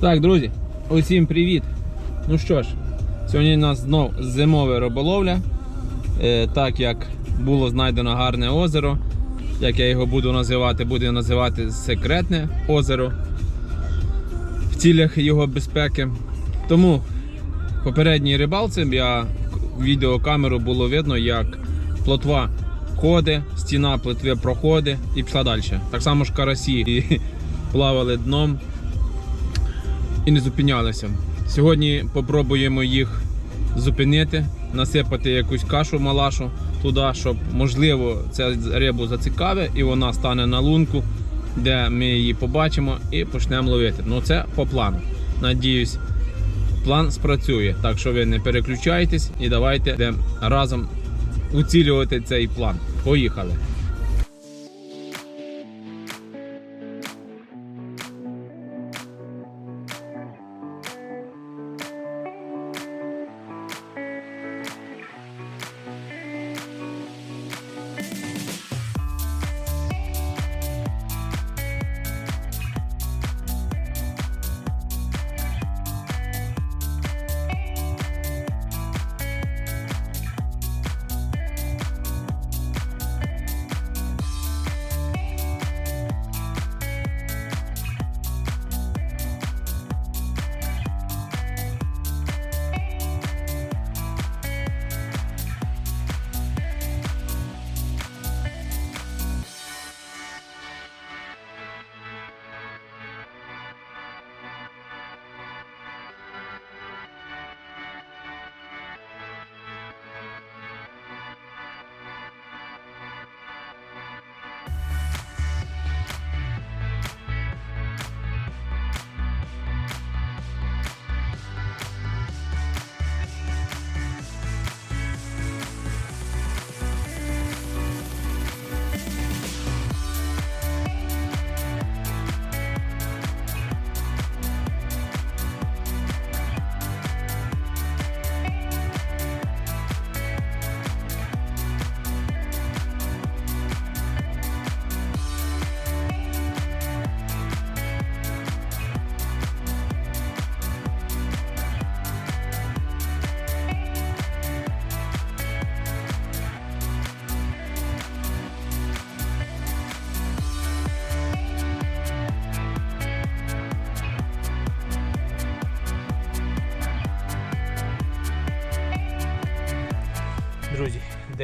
Так, друзі, усім привіт. Ну що ж, сьогодні у нас знов зимова риболовля. Е, так як було знайдено гарне озеро, як я його буду називати, буду називати секретне озеро в цілях його безпеки. Тому попередній рибалці я відеокамеру було видно, як плотва ходить, стіна плотви проходить і пішла далі. Так само ж карасі і плавали дном і не зупинялися. Сьогодні попробуємо їх зупинити, насипати якусь кашу малашу туди, щоб можливо ця рибу зацікавить і вона стане на лунку, де ми її побачимо і почнемо ловити. Ну це по плану. Надіюсь, план спрацює. Так що ви не переключайтесь і давайте разом уцілювати цей план. Поїхали!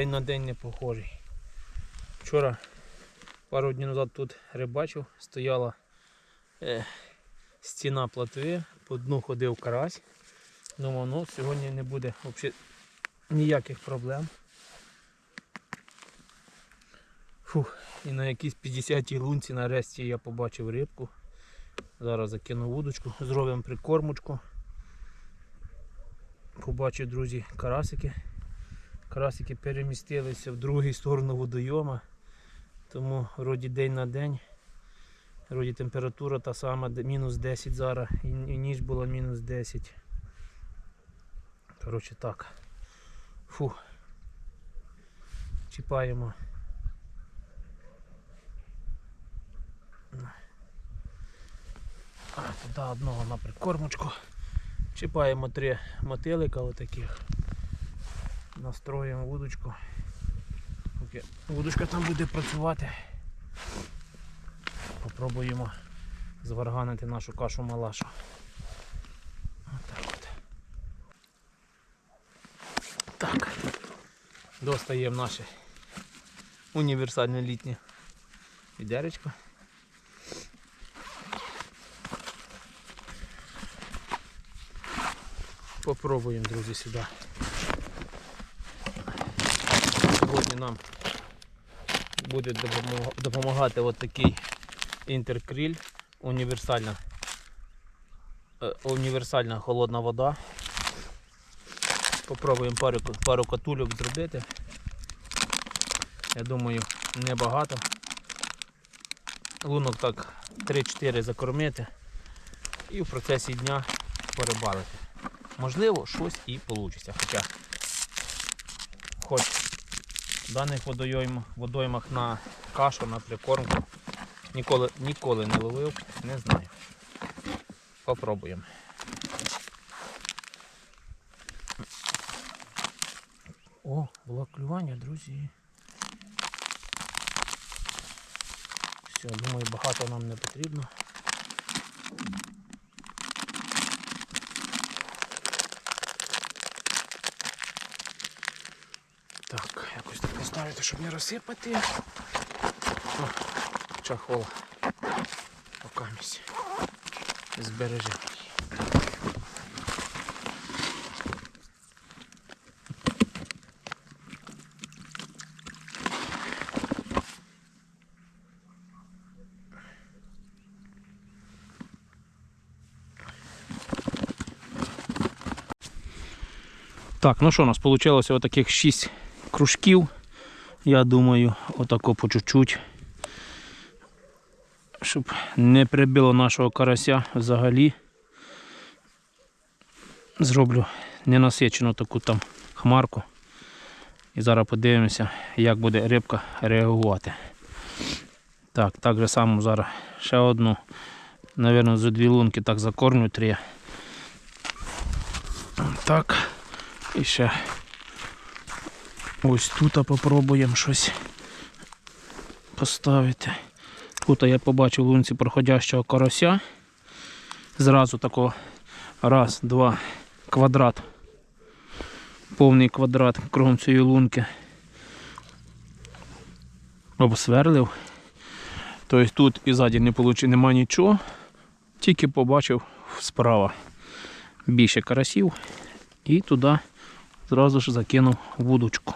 День на день не похожий. Вчора, пару днів назад тут рибачив, стояла е, стіна плотви, по дну ходив карась. Думав, ну сьогодні не буде взагалі ніяких проблем. Фух, і на якійсь 50-й лунці нарешті я побачив рибку. Зараз закину вудочку, зробимо прикормочку. Побачив, друзі, карасики. Карасики перемістилися в другу сторону водойома, тому вроді день на день. Вроді температура та сама, мінус 10 зараз, і, і ніч була мінус 10. Коротше так. Фу. Чіпаємо. А, туди одного на прикормочку. Чіпаємо три мотилика отаких настроїмо вудочку. Поки вудочка там буде працювати. Попробуємо зварганити нашу кашу малашу. Отак от. Так. Достаємо наше універсальне літнє відеречко. Попробуємо, друзі, сюди. Сьогодні нам буде допомагати от такий інтеркріль, універсальна, е, універсальна холодна вода. Попробуємо пару, пару катульок зробити. Я думаю, небагато. Лунок так 3-4 закормити і в процесі дня порибалити. Можливо, щось і вийде. Хоча хоч в даних водойм, водоймах на кашу, на прикормку ніколи, ніколи не ловив, не знаю. попробуємо. О, було клювання, друзі. Все, думаю, багато нам не потрібно. Так, поставити, щоб не розсипати. О, чахол. Окамість. Збережемо. Так, ну що, у нас вийшло отаких 6 кружків. Я думаю, отако по чуть-чуть. Щоб не прибило нашого карася взагалі. Зроблю ненасичену таку там хмарку. І зараз подивимося, як буде рибка реагувати. Так, так же само зараз ще одну. Навірно, за дві лунки так закормлю три. Так. І ще ось тут попробуємо щось поставити. Тут я побачив лунці проходящого карася. Зразу такого раз, два, квадрат. Повний квадрат кругом цієї лунки. Обсверлив. Тобто тут і ззаді не получив, нема нічого. Тільки побачив справа більше карасів і туди зразу ж закинув вудочку.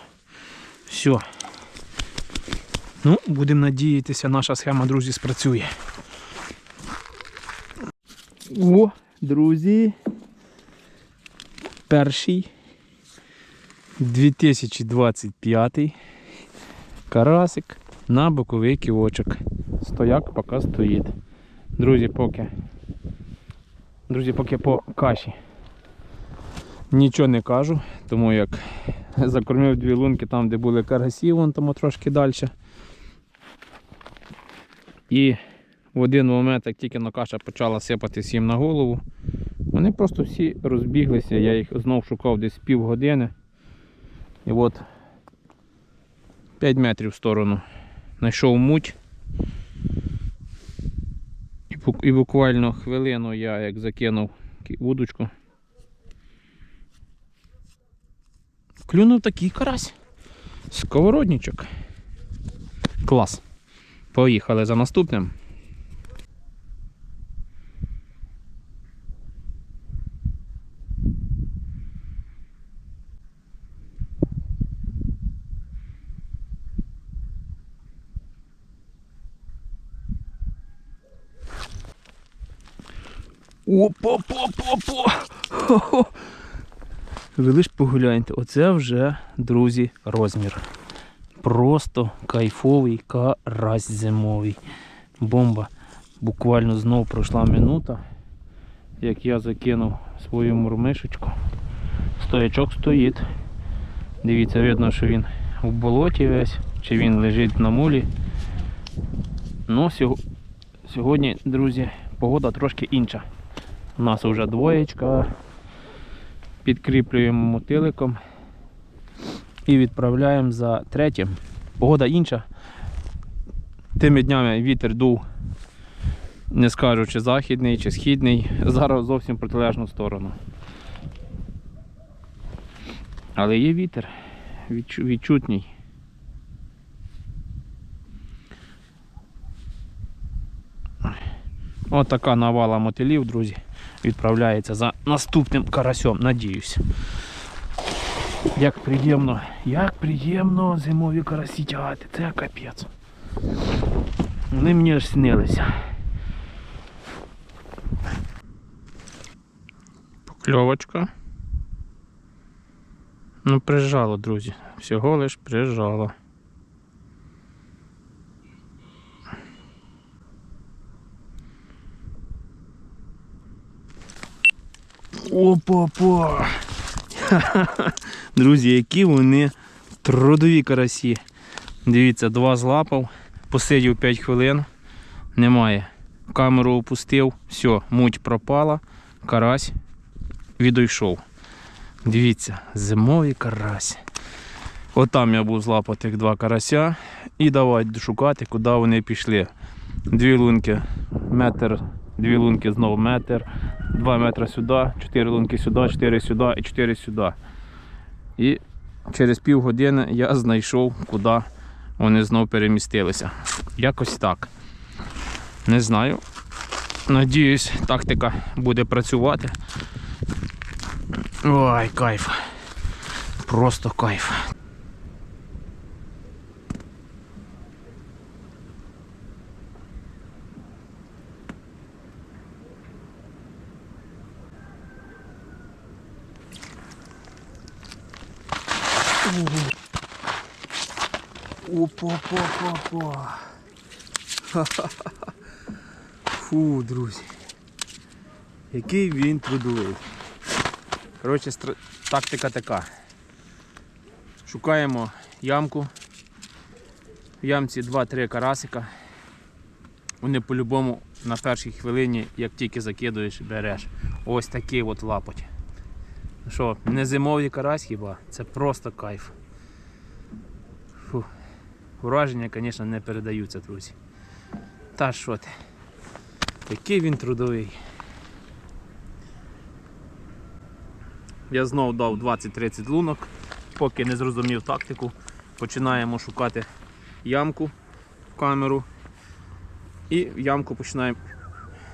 Все. Ну, будемо надіятися, наша схема, друзі, спрацює. О, друзі. Перший 2025 карасик на боковий ківочок. Стояк поки стоїть. Друзі, поки. Друзі, поки по каші. Нічого не кажу, тому як закормив дві лунки там, де були карасі, вон там трошки далі. І в один момент, як тільки каша почала сипати всім на голову, вони просто всі розбіглися. Я їх знов шукав десь півгодини. І от 5 метрів в сторону знайшов муть. І буквально хвилину я як закинув вудочку. Клюнув такий карась. Сковородничок. Клас. Поїхали за наступним. Опа-па-па-па! Хо-хо! Ви лиш погляньте, оце вже, друзі, розмір. Просто кайфовий карась зимовий. Бомба. Буквально знов пройшла минута, як я закинув свою мурмишечку. Стоячок стоїть. Дивіться, видно, що він в болоті весь, чи він лежить на мулі. Ну, сьогодні, друзі, погода трошки інша. У нас вже двоєчка підкріплюємо мотиликом і відправляємо за третім. Погода інша. Тими днями вітер дув, не скажу, чи західний, чи східний. Зараз зовсім протилежну сторону. Але є вітер відчутній. От така навала мотилів, друзі відправляється за наступним карасем, надіюсь. Як приємно, як приємно зимові карасі тягати, це капець. Вони мені аж снилися. Покльовочка. Ну, прижало, друзі. Всього лиш прижало. Опа-па! Друзі, які вони трудові карасі. Дивіться, два злапав, посидів 5 хвилин, немає. камеру опустив, все, муть пропала, карась відійшов. Дивіться, зимовий карась. Отам я був злапав тих два карася і давай шукати, куди вони пішли. Дві лунки, метр, дві лунки знову метр, два метри сюди, чотири лунки сюди, чотири сюди і чотири сюди. І через півгодини я знайшов, куди вони знов перемістилися. Якось так. Не знаю. Надіюсь, тактика буде працювати. Ой, кайф. Просто кайф. Опа-па-па-па. Фу, друзі. Який він трудовий. Коротше, тактика така. Шукаємо ямку. В ямці 2-3 карасика. Вони по-любому на першій хвилині, як тільки закидуєш, береш. Ось такий от лапоть. Що, не зимовий карась хіба? Це просто кайф. Враження, звісно, не передаються, друзі. Та що ти? Який він трудовий. Я знову дав 20-30 лунок, поки не зрозумів тактику. Починаємо шукати ямку в камеру. І в ямку починаємо,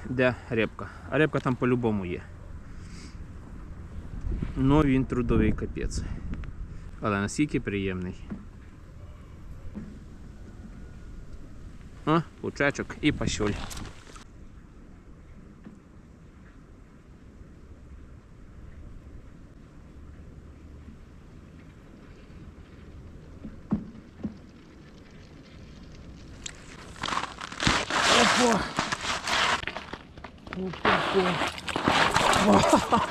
де рибка. А рибка там по-любому є. Ну він трудовий капець. Але наскільки приємний. А, пучечок і пащоль. Опа! Опа! Опа!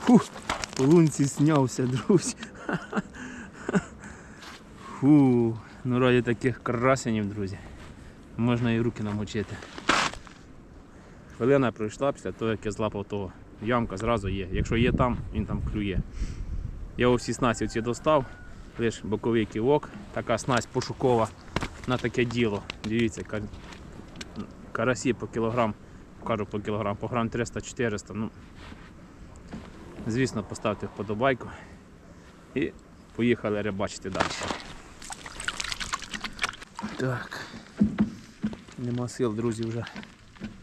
Фу, по лунці снявся, друзі. Фу, ну раді таких красенів, друзі. Можна і руки намочити. Хвилина пройшла після того, як я злапав того. Ямка зразу є. Якщо є там, він там клює. Я у всі снасті ці достав, лише боковий ківок, така снасть пошукова на таке діло. Дивіться, яка карасі по кілограм, кажу по кілограм, по грам 300-400. Ну, звісно, поставте вподобайку і поїхали рибачити далі. Так. Нема сил, друзі, вже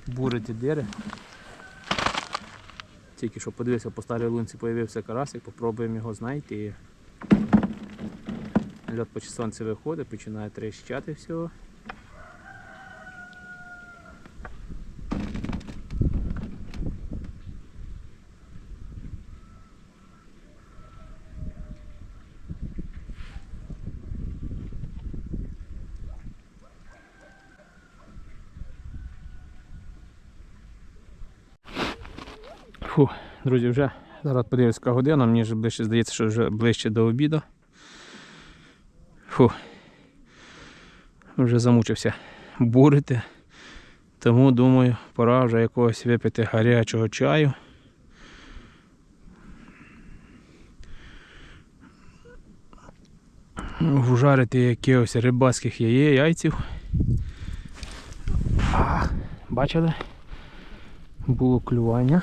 бурити дири. Тільки що подивився, по старій лунці з'явився карасик, попробуємо його знайти. Льот по сонце виходить, починає трещати всього. Фу, друзі, вже зараз подивлюсь, година, мені вже ближче здається, що вже ближче до обіду. Фу. Вже замучився бурити. Тому думаю, пора вже якогось випити гарячого чаю. Вжарити якихось рибацьких яє, яйців. А, бачили? Було клювання.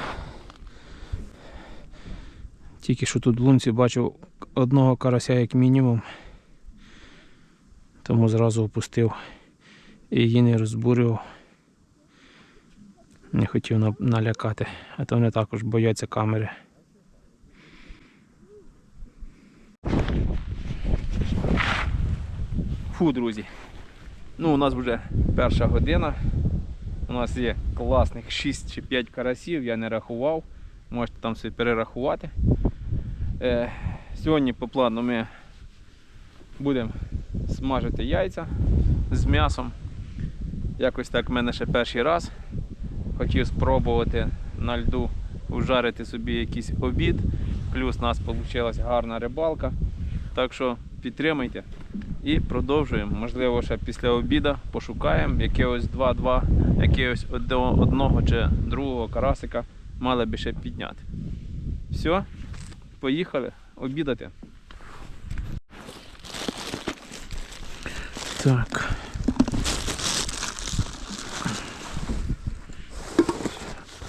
Тільки що тут в лунці бачив одного карася як мінімум. Тому зразу опустив і її не розбурював. Не хотів налякати, а то вони також бояться камери. Фу, друзі. Ну, у нас вже перша година. У нас є класних 6 чи 5 карасів, я не рахував. Можете там собі перерахувати. Е, сьогодні по плану ми будемо смажити яйця з м'ясом. Якось так в мене ще перший раз. Хотів спробувати на льду вжарити собі якийсь обід. Плюс у нас вийшла гарна рибалка. Так що підтримайте. І продовжуємо. Можливо, ще після обіду пошукаємо якогось 2-2, якогось одного одного чи другого карасика мали би ще підняти. Все, поїхали обідати. Так.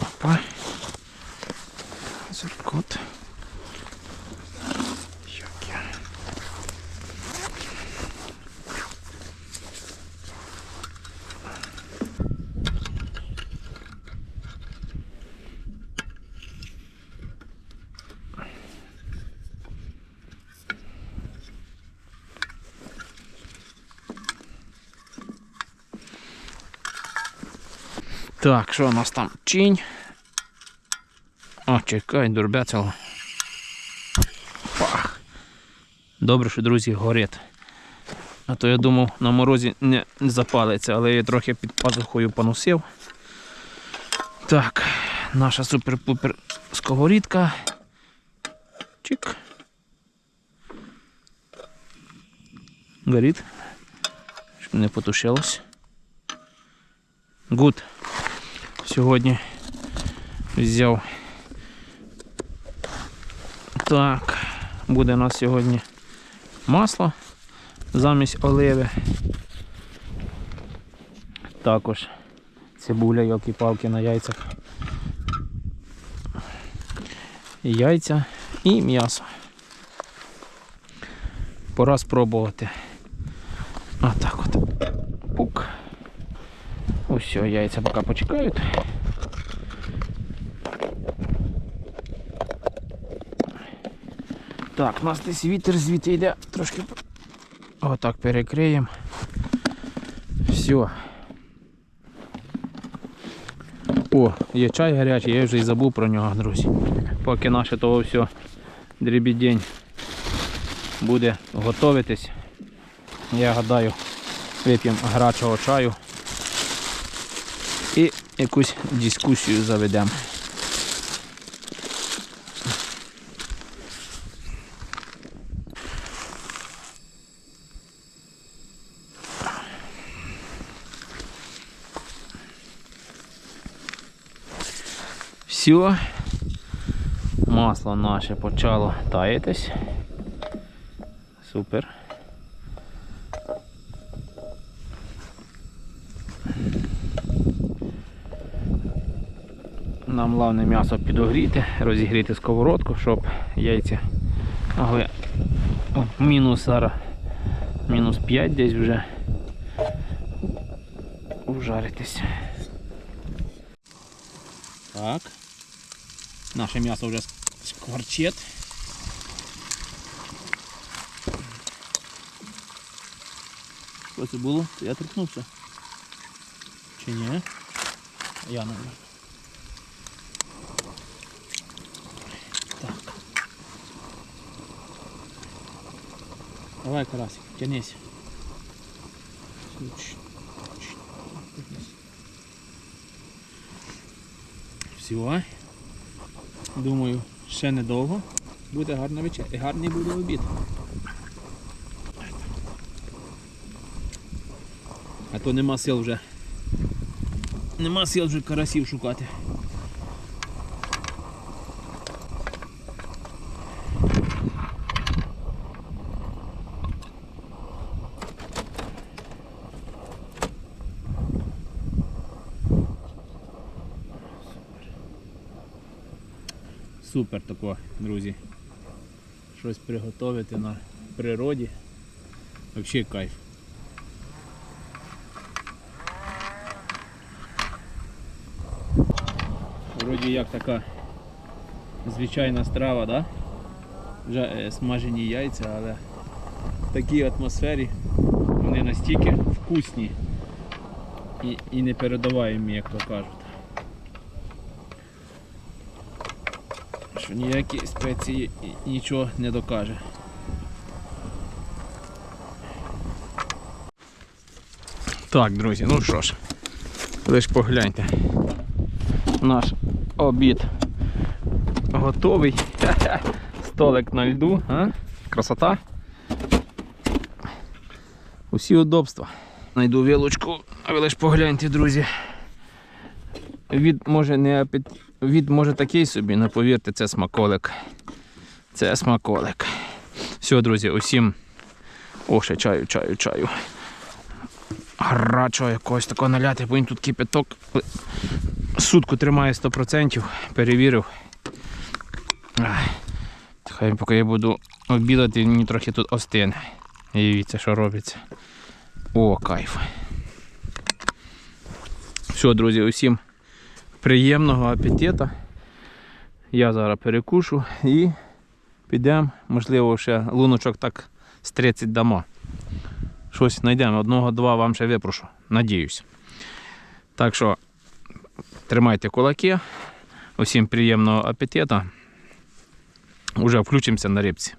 Опа. Зеркот. Як я. Так, що у нас там? Чинь. О, чекай, дурбецело. Пах. Добре, що, друзі, горить. А то я думав, на морозі не запалиться, але я трохи під пазухою поносив. Так, наша супер-пупер сковорідка. Чик. Горить. Щоб не потушилось. Гуд. Сьогодні взяв. Так, буде у нас сьогодні масло замість оливи. Також цибуля, йолки-палки на яйцях. Яйця і м'ясо. Пора спробувати. Отак от. Пук. Ось яйця поки почекають. Так, у нас десь вітер звідти йде, трошки отак перекриємо. Все. О, є чай гарячий, я вже і забув про нього, друзі. Поки наше того все дрібідень буде готуватись, я гадаю, вип'ємо гарячого чаю якусь дискусію заведемо. Все, масло наше почало таятись. Супер. Нам головне м'ясо підогріти, розігріти сковородку, щоб яйця могли мінус зараз мінус 5 десь вже ужаритись. Так. Наше м'ясо вже скворчить. Що це було? Я торкнувся. Чи ні? Я не Давай, карасик, тянись. Все. Думаю, ще недовго. Буде гарна вечеря і гарний буде обід. А то нема сил вже. Нема сил вже карасів шукати. Супер тако, друзі. Щось приготувати на природі. Взагалі кайф. Вроді як така звичайна страва, да? Вже е, смажені яйця, але в такій атмосфері вони настільки вкусні і, і непередаваємі, як то кажуть. Що ніякі спеції нічого не докаже. Так, друзі, ну що ж, лиш погляньте. Наш обід готовий. Столик на льду, а? красота. Усі удобства. Найду вилочку, а ви лиш погляньте, друзі. Від може не апет... від може такий собі, але повірте, це смаколик. Це смаколик. Все, друзі, усім. О, ще чаю, чаю, чаю. Гарачого якогось такого наляти, бо він тут кипяток. Сутку тримає 100%, перевірив. Ай. Хай поки я буду обідати, мені трохи тут остине. Дивіться, що робиться. О, кайф. Все, друзі, усім приємного апетиту. Я зараз перекушу і підемо, можливо, ще луночок так з 30 дамо. Щось знайдемо, одного-два вам ще випрошу. Надіюсь. Так що тримайте кулаки. Усім приємного апетиту. Уже включимося на рибці.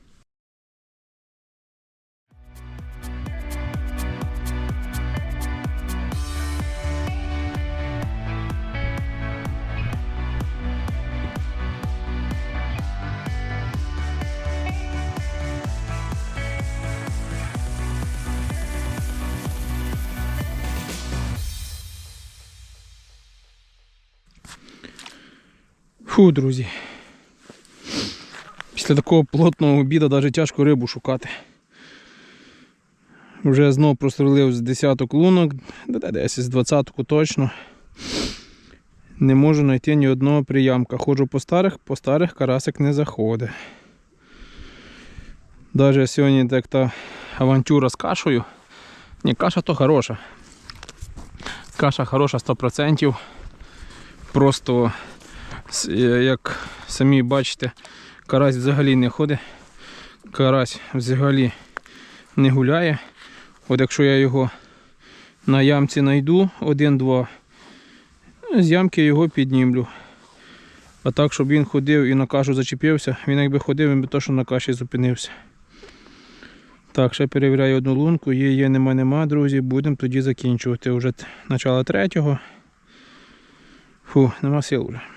Фу, друзі. Після такого плотного обіду навіть тяжко рибу шукати. Вже знов прострелив з десяток лунок, де- десь з двадцятку точно. Не можу знайти ні одного приямка. Ходжу по старих, по старих карасик не заходить. Навіть сьогодні так та авантюра з кашею. Ні, каша то хороша. Каша хороша 100%. Просто як самі бачите, карась взагалі не ходить. Карась взагалі не гуляє. От якщо я його на ямці знайду, один-два, ну, з ямки його піднімлю. А так, щоб він ходив і на кашу зачепився, він якби ходив, він би точно на каші зупинився. Так, ще перевіряю одну лунку, є, є, нема, нема, друзі. Будемо тоді закінчувати. Вже начало третього. Фу, нема сил вже.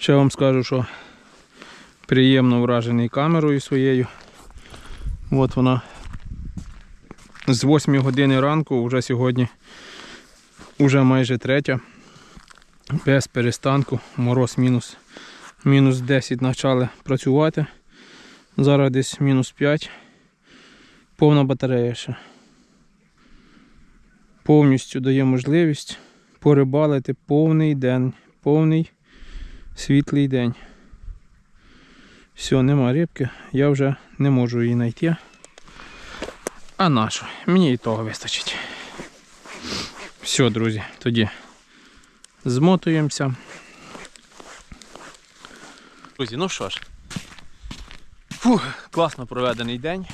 Ще вам скажу, що приємно вражений камерою своєю. От вона з 8 години ранку, вже сьогодні, вже майже третя. Без перестанку, мороз мінус, мінус 10 почали працювати. Зараз десь мінус 5. Повна батарея ще. Повністю дає можливість порибалити повний день, повний світлий день. Все, нема рибки, я вже не можу її знайти. А нашу? Мені і того вистачить. Все, друзі, тоді змотуємося. Друзі, ну що ж. Фух, класно проведений день.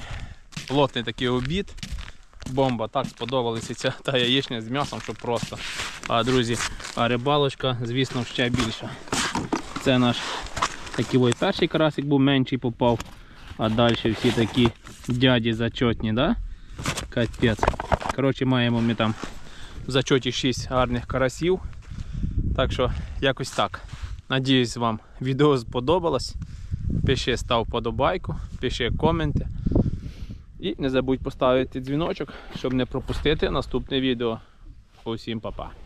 Плотний такий обід. Бомба, так сподобалася ця та яєчня з м'ясом, що просто. А друзі, а рибалочка, звісно, ще більша. Це наш такий ой, перший карасик був менший попав, а далі всі такі дяді зачетні, да? Капець. Коротше, маємо ми там в зачоті 6 гарних карасів. Так що якось так. Надіюсь, вам відео сподобалось. Пиши став подобайку, пиши коменти. І не забудь поставити дзвіночок, щоб не пропустити наступне відео. Усім па-па.